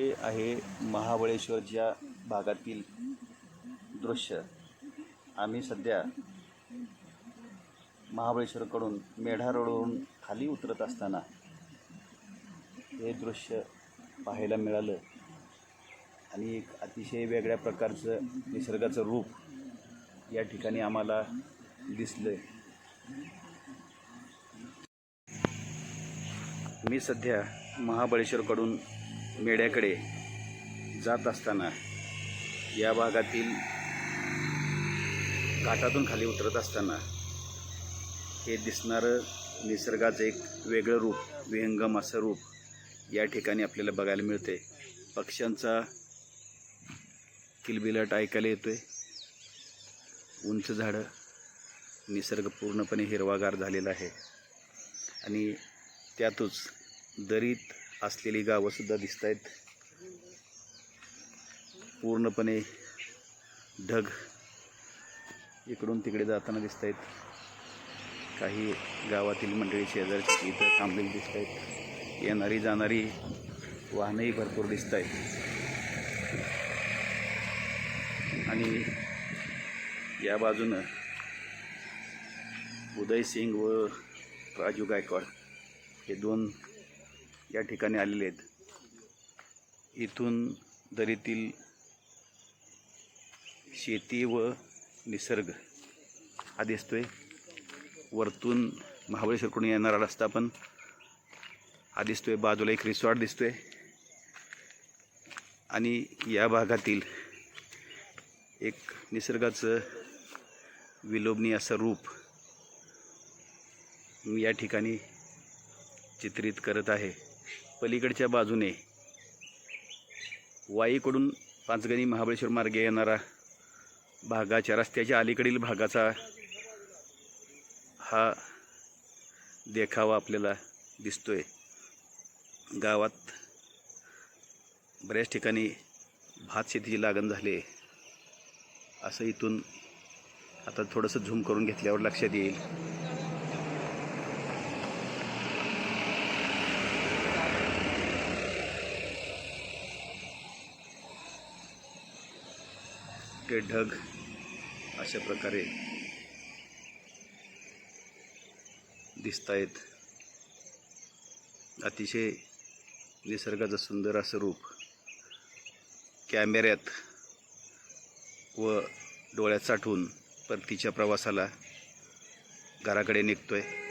हे आहे महाबळेश्वरच्या भागातील दृश्य. आम्ही सध्या महाबळेश्वरकडून मेढा रोडवरून खाली उतरत असताना हे दृश्य पाहायला मिळालं. आणि एक अतिशय वेगळ्या प्रकारचं निसर्गाचं रूप या ठिकाणी आम्हाला दिसलं मी सध्या महाबळेश्वरकडून मेढ्याकडे जात असताना या भागातील घाटातून खाली उतरत असताना हे दिसणारं निसर्गाचं एक वेगळं रूप विहंगम असं रूप या ठिकाणी आपल्याला बघायला मिळते पक्ष्यांचा किलबिलाट ऐकायला येतोय. उंच झाडं निसर्ग पूर्णपणे हिरवागार झालेला आहे. आणि त्यातच दरीत असलेली गावंसुद्धा दिसत आहेत. पूर्णपणे ढग इकडून तिकडे जाताना दिसत आहेत. काही गावातील मंडळी शेजारची इथं थांबलेली दिसत आहेत. येणारी जाणारी वाहनंही भरपूर दिसत आहेत. आणि या बाजूनं उदय सिंग व राजू गायकवाड हे दोन या ठिकाणी आलेले आहेत. इथून दरीतील शेती व निसर्ग हा आहे वरतून महाबळेश्वरकडून येणारा रस्ता पण हा आहे बाजूला एक रिसॉर्ट दिसतो आहे आणि या भागातील एक निसर्गाचं विलोभनीय असं रूप मी या ठिकाणी चित्रित करत आहे. पलीकडच्या बाजूने वाईकडून पाचगणी महाबळेश्वर मार्गे येणारा भागाच्या रस्त्याच्या अलीकडील भागाचा हा देखावा आपल्याला दिसतोय. गावात बऱ्याच ठिकाणी भात शेतीची लागण झाली आहे. असं इथून आता थोडंसं झूम करून घेतल्यावर लक्षात येईल. के ढग अशा प्रकारे दिसत आहेत अतिशय निसर्गाचं सुंदर असं रूप कॅमेऱ्यात व डोळ्यात साठवून परतीच्या प्रवासाला घराकडे निघतो आहे